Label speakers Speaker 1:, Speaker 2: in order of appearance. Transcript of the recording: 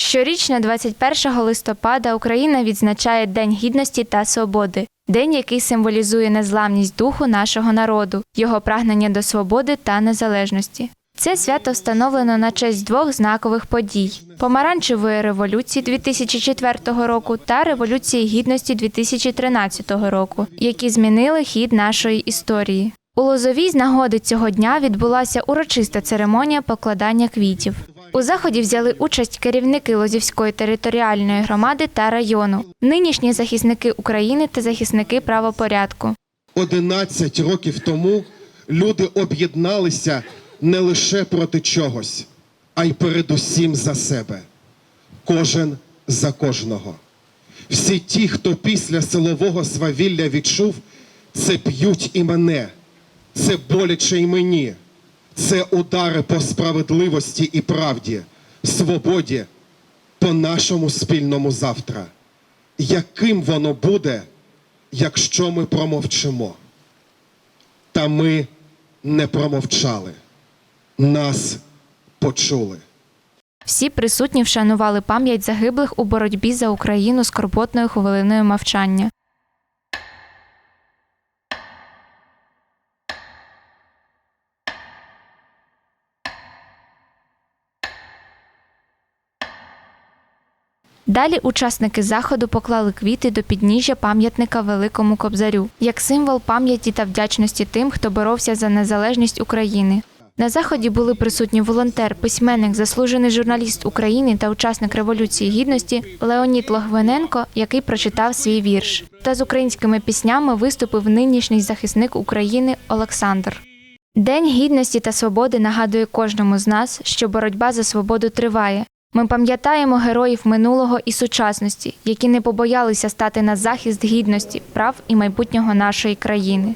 Speaker 1: Щорічно, 21 листопада, Україна відзначає День гідності та свободи, день, який символізує незламність духу нашого народу, його прагнення до свободи та незалежності. Це свято встановлено на честь двох знакових подій: помаранчевої революції 2004 року та революції гідності 2013 року, які змінили хід нашої історії. У Лозовій з нагоди цього дня відбулася урочиста церемонія покладання квітів. У заході взяли участь керівники Лозівської територіальної громади та району, нинішні захисники України та захисники правопорядку.
Speaker 2: 11 років тому люди об'єдналися не лише проти чогось, а й передусім за себе. Кожен за кожного. Всі ті, хто після силового свавілля відчув, це б'ють і мене, це боляче й мені, це удари по справедливості і правді, свободі, по нашому спільному завтра. Яким воно буде, якщо ми промовчимо? Та ми не промовчали. Нас почули.
Speaker 1: Всі присутні вшанували пам'ять загиблих у боротьбі за Україну скорботною хвилиною мовчання. Далі учасники заходу поклали квіти до підніжжя пам'ятника Великому Кобзарю як символ пам'яті та вдячності тим, хто боровся за незалежність України. На заході були присутні волонтер, письменник, заслужений журналіст України та учасник Революції Гідності Леонід Логвиненко, який прочитав свій вірш. Та з українськими піснями виступив нинішній захисник України Олександр. День гідності та свободи нагадує кожному з нас, що боротьба за свободу триває. Ми пам'ятаємо героїв минулого і сучасності, які не побоялися стати на захист гідності, прав і майбутнього нашої країни.